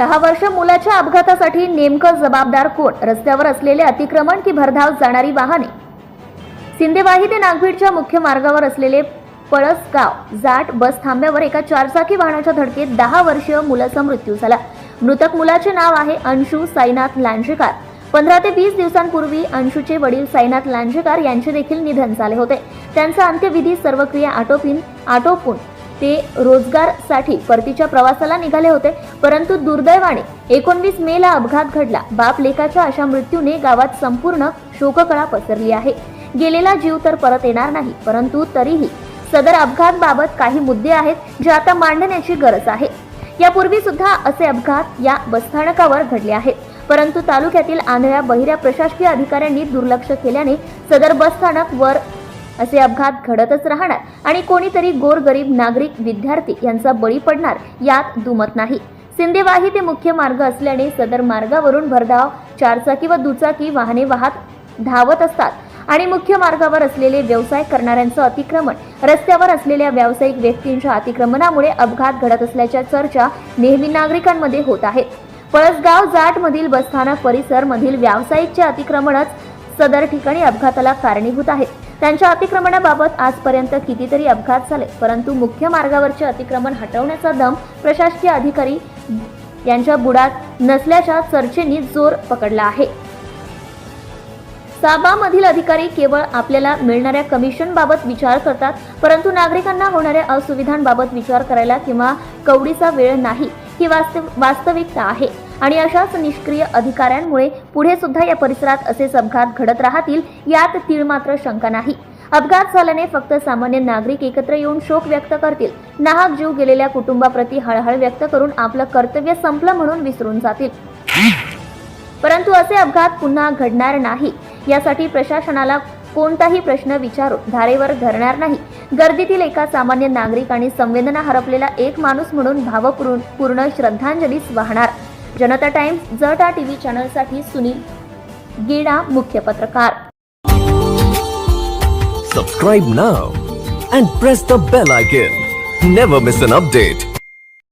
दहा वर्ष मुलाच्या अपघातासाठी नेमकं जबाबदार कोण? रस्त्यावर असलेले अतिक्रमण की भरधाव जाणारी वाहने? सिंदेवाही ते नागभीडच्या मुख्य मार्गावर असलेले पळसगाव जाट बस थांब्यावर एका चारचाकी वाहनाच्या धडकेत दहा वर्षीय मुलाचा मृत्यू झाला. मृतक मुलाचे नाव आहे अंशू साईनाथ लांजेकार. पंधरा ते वीस दिवसांपूर्वी अंशूचे वडील साईनाथ लांजेकार यांचे देखील निधन झाले होते. त्यांचा अंत्यविधी सर्व क्रिया आटोपीन आटोपून ते रोजगारसाठी परतीच्या प्रवासाला निघाले होते परंतु दुर्दैवाने एकोणवीस मे ला अपघात घडला. बाप लेखाच्या अशा मृत्यूने गावात संपूर्ण शोककळा पसरली आहे. गेलेला जीव तर परत येणार नाही परंतु तरीही सदर अपघात बाबत काही मुद्दे आहेत जे आता मांडण्याची गरज आहे. यापूर्वी सुद्धा असे अपघात या बसस्थानकावर घडले आहेत परंतु तालुक्यातील आंधळ्या बहिऱ्या प्रशासकीय अधिकाऱ्यांनी दुर्लक्ष केल्याने सदर बसस्थानक वर असे अपघात घडतच राहणार आणि कोणीतरी गोरगरीब नागरिक विद्यार्थी यांचा बळी पडणार यात दुमत नाही. सिंदेवाही ते मुख्य मार्ग असल्याने सदर मार्गावरून भरधाव चारचाकी व दुचाकी वाहने वाहत धावत असतात आणि मुख्य मार्गावर असलेले व्यवसाय करणाऱ्यांचं अतिक्रमण रस्त्यावर असलेल्या व्यावसायिक व्यक्तींच्या अतिक्रमणामुळे अपघात घडत असल्याच्या चर्चा नेहमी नागरिकांमध्ये होत आहेत. पळसगाव जाट मधील बसस्थानक परिसर मधील व्यावसायिकचे अतिक्रमणच सदर ठिकाणी अपघाताला कारणीभूत आहेत त्यांच्या अतिक्रमणाबाबत आजपर्यंत कितीतरी अपघात झाले परंतु मुख्य मार्गावरचे अतिक्रमण हटवण्याचा दम प्रशासकीय अधिकारी यांच्या बुडात नसल्याच्या चर्चेनी जोर पकडला आहे. साबामधील अधिकारी केवळ आपल्याला मिळणाऱ्या कमिशन बाबत विचार करतात परंतु नागरिकांना होणाऱ्या असुविधांबाबत विचार करायला किंवा कवडीचा वेळ नाही ही वास्तव वास्तविकता आहे. आणि अशाच निष्क्रिय अधिकाऱ्यांमुळे पुढे सुद्धा या परिसरात असेच अपघात घडत राहतील यात तीळ मात्र शंका नाही. अपघात झाल्याने फक्त सामान्य नागरिक एकत्र येऊन शोक व्यक्त करतील. नाहक जीव गेलेल्या कुटुंबाप्रती हळहळ व्यक्त करून आपलं कर्तव्य संपलं म्हणून विसरून जातील. परंतु असे अपघात पुन्हा घडणार नाही. यासाठी प्रशासनाला कोणताही प्रश्न विचारून धारेवर धरणार नाही. गर्दीतील एका सामान्य नागरिक आणि संवेदना हरपलेला एक माणूस म्हणून भावपूर्ण पूर्ण श्रद्धांजलीच वाहणार. जनता टाइम्स जटा टीव्ही चॅनलसाठी सुनील गिडा मुख्य पत्रकार. Subscribe now and press the bell icon never miss an update